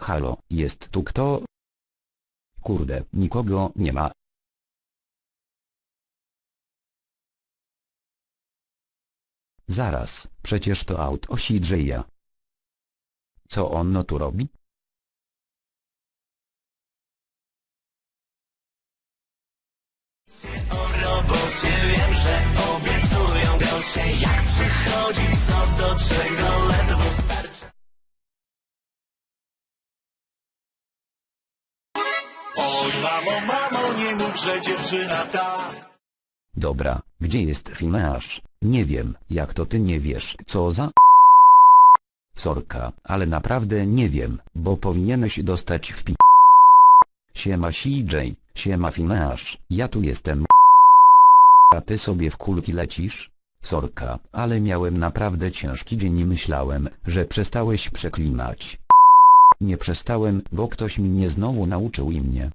Halo, jest tu kto? Kurde, nikogo nie ma. Zaraz, przecież to auto CJ'a. Co ono tu robi? robocie wiem, że obiecują Jak przychodzi co do czego Oj mamo, mamo, nie mów, że dziewczyna ta Dobra, gdzie jest Fineasz? Nie wiem, jak to ty nie wiesz, co za... Sorka, ale naprawdę nie wiem, bo powinieneś dostać w pi... Siema CJ, siema Fineasz, ja tu jestem. A ty sobie w kulki lecisz? Sorka, ale miałem naprawdę ciężki dzień i myślałem, że przestałeś przeklinać. Nie przestałem, bo ktoś mnie znowu nauczył i mnie.